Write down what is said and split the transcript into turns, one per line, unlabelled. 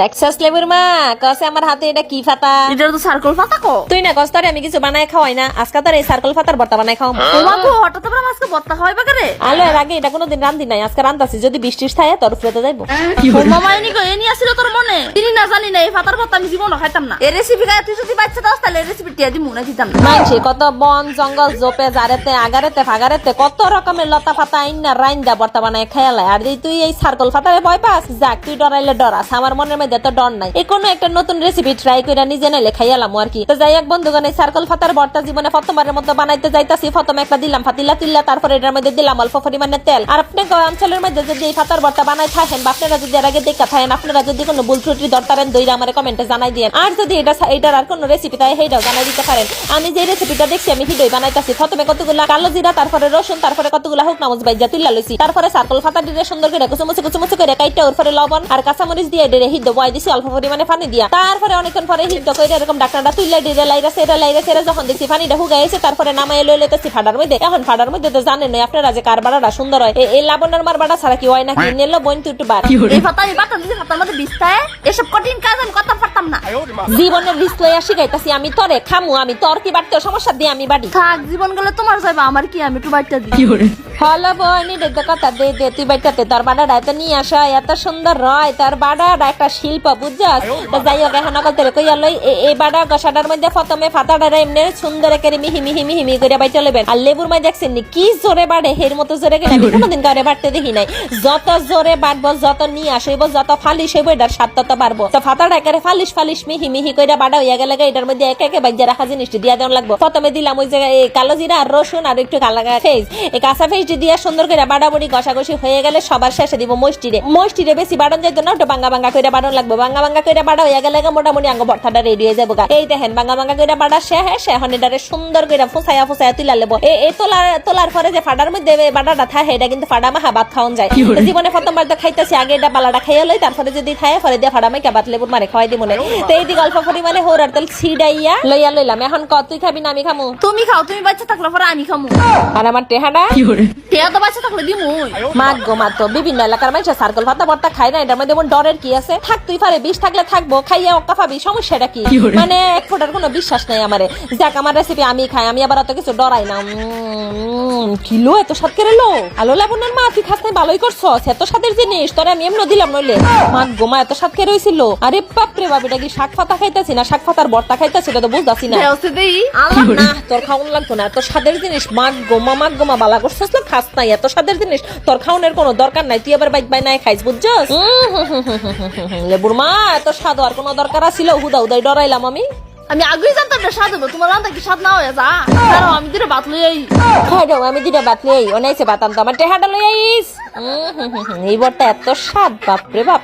দেখছস লেবুর মা? কসে আমার হাতে এটা কি ফাতা
এটা তো সার্কল পাতা কো।
তুই না কস্তরে আমি কিছু বানাই খাওয়াই না। আজকে তোর এই সার্কল ফাতার বর্তা বানাই খাওয়াম
তোমা কো হঠাৎ করে আজকে বত্তা হয় বাগারে
আলো এর আগে এটা কোনোদিন রান্ধি নাই। আজকে রান্তাছি যদি বৃষ্টির থাকে তোর ফ্রেতে যাইবো।
মামা এনি কো এনি আসিল তোর মনে। তিনি না জানি না এই পাতার বত্তা আমি জীবনও খাইতাম না। এই রেসিপি গায়ে তুই যদি বাচ্চা দাস তাহলে রেসিপি টিয়া দিমু না দিতাম না।
মানছি কত বন জঙ্গল জোপে জারেতে আগারেতে ফাগারেতে কত রকমের লতা ফাতা আইন না রাইন দা বর্তা বানায় খেয়ালে আর তুই এই সার্কল ফাতারে ভয় পাস? যাক তুই ডরাইলে ডরাস আমার মনের মধ্যে তো ডর নাই। এই একটা নতুন রেসিপি ট্রাই করে নিজে নাইলে খাইয়ালাম আর কি। তো যাই এক বন্ধুগণ, এই সার্কল ফাতার বর্তা জীবনে প্রথমবারের মতো বানাইতে যাইতাছি। প্রথমে একটা দিলাম ফাতিলা তিল্লা, তারপরে এটার মধ্যে দিলাম অল্প পরিমাণে তেল। আর আপনি অঞ্চলের মধ্যে যদি এই ফাতার বর্তা বানাই থাকেন বা আপনারা যদি এর আগে দেখা থাকেন, আপনারা যদি কোনো ভুল ত্রুটি দরকারেন দইরা আমার কমেন্টে জানাই দিয়েন। আর যদি এটা এটার আর কোনো রেসিপি তাই সেইটাও জানাই দিতে পারেন। আমি যে রেসিপিটা দেখছি, আমি হিডই বানাইতাছি। প্রথমে কতগুলা কালো জিরা, তারপরে রসুন, তারপরে কতগুলা হুক নামজ বাইজা তুইলা লইছি। তারপরে সার্কল ফাতা দিয়ে সুন্দর করে কুচুমুচু কুচুমুচু করে কাইটা ওর পরে লবণ আর কাঁচামরিচ দিয়ে ডেরে হিদ্ধ বয় দিছি অল্প পরিমাণে পানি দিয়া। তারপরে অনেকক্ষণ পরে হিদ্ধ করে এরকম ডাক্তারটা তুইলা ডিরে লাইরা সেরা লাইরা সেরা যখন দেখছি পানিটা হুগাইছে তারপরে নামাই লই লইতেছি ফাডার মধ্যে। এখন ফাডার মধ্যে তো জানেন না আপনারা যে কার বাড়াটা সুন্দর হয়। এ- এই লাবণের মার বাড়া ছাড়া কি হয় নাকি? নেলো বইন তুই একটু বার
এই পাতা এই পাতা দিদি পাতার মধ্যে বিস্তায় এসব কঠিন কাজ আমি করতে পারতাম না।
জীবনের রিস্ক লইয়া শিখাইতাছি আমি তরে খামু আমি তোর কি বাড়তে সমস্যা দিয়ে আমি বাড়ি।
থাক জীবন গেলে তোমার যাইবা আমার কি আমি একটু বাড়িটা দিই।
হলো বনি দেখতে কথা দে দে তুই বাইটাতে তোর বাড়াটা এত নিয়ে আসা, এত সুন্দর রয়, তোর বাড়াটা একটা শিল্প, বুঝছস? তো যাই হোক, এখন অকল তোর কইয়া লই এই বাড়া মধ্যে প্রথমে এমনি সুন্দর করে মিহি মিহি মিহি মিহি করে বাইটা লইবেন আর লেবুর দেখছেন নি, কি জোরে বাড়ে হের মতো জোরে কিনা? আমি কোনোদিন কাউরে বাড়তে দেখি নাই। যত জোরে বাড়বো, যত নিয়ে আসইব, যত ফালিশ হইব, এটার স্বাদ তত বাড়বো। তো ফালিশ ফালিশ মিহি মিহি করে বাড়া হইয়া গেলে এটার মধ্যে একে একে বাইজা রাখা জিনিসটি দিয়া দেওয়া লাগবো। প্রথমে দিলাম ওই জায়গায় কালো জিরা আর রসুন আর একটু কালা ফেস এই কাঁচা ফেস দিয়ে সুন্দর করে বাড়াবাড়ি ঘষাঘষি হয়ে গেলে সবার শেষে দিব মস্টিরে মস্টিরে বেশি বাড়ন যাইতো না ওটা বাঙ্গা বাঙ্গা করে বাড়ন লাগবে। বাঙ্গা বাঙ্গা করে বাড়া হয়ে গেলে মোটামুটি আঙ্গ ভর্তাটা রেডি হয়ে যাব গা। এই দেখেন বাঙ্গা বাঙ্গা করে বাড়া সে শেষ এখন এটারে সুন্দর করে ফুসাইয়া ফুসাইয়া তুলা লেবো এই তোলার তোলার পরে যে ফাডার মধ্যে বাড়াটা থাকে এটা কিন্তু ফাডা মাহা ভাত খাওয়ান যায়। জীবনে প্রথমবার তো খাইতেছি আগে এটা বালাটা খাইয়া লই তারপরে যদি খায় পরে দিয়ে ফাডা মাইকা ভাত লেবুর মারে খাওয়াই দিব মনে তো এই দিকে অল্প পরিমাণে হোরার তেল ছিড়াইয়া লইয়া লইলাম। এখন ক তুই খাবি না আমি খামু?
তুমি খাও তুমি বাচ্চা থাকলে পরে আমি খামু।
আর আমার টেহাডা
টিয়া তো বাচ্চা থাকলে দিমু।
মাগ গো মাগ তো বিভিন্ন এলাকার মানুষ সার্কল ভাতা ভর্তা খায় না এটার মধ্যে ডরের কি আছে? থাক তুই পারে বিষ থাকলে থাকব খাইয়া অক্কা পাবি সমস্যাটা কি? মানে এক ফোটার কোনো বিশ্বাস নাই আমারে। যাক আমার রেসিপি আমি খাই আমি আবার অত কিছু ডরাই না। কিলো এত স্বাদ করে লো? আলো লাবণের মা তুই খাস নাই ভালোই করছ এত স্বাদের জিনিস তোরে আমি এমন দিলাম নইলে। মাগ গো মা এত স্বাদ করে হয়েছিল আরে বাপরে বাপ এটা কি শাক পাতা খাইতেছি না? শাক পাতার ভর্তা খাইতেছি এটা তো বুঝতেছি না। আল্লাহ না তোর খাওন লাগতো না। এত স্বাদের জিনিস। মাগ গোমা মাগ গোমা বালা করছিস না খাস নাই এত স্বাদের জিনিস তোর খাওনের কোনো দরকার নাই তুই আবার বাইক বাই নাই খাইস বুঝছস। লেবুর মা এত স্বাদ আর কোনো দরকার আছিল হুদা হুদাই ডরাইলাম আমি
আমি আগেই জানতাম না স্বাদ হবে তোমার রান্না কি স্বাদ না হয়ে যা দাঁড়াও আমি দিলে ভাত লই আই
দাও আমি দিটা বাতলি এই অনাইছে বাতাম তো আমার টেহাটা লই আইস এই বরটা এত স্বাদ বাপরে বাপ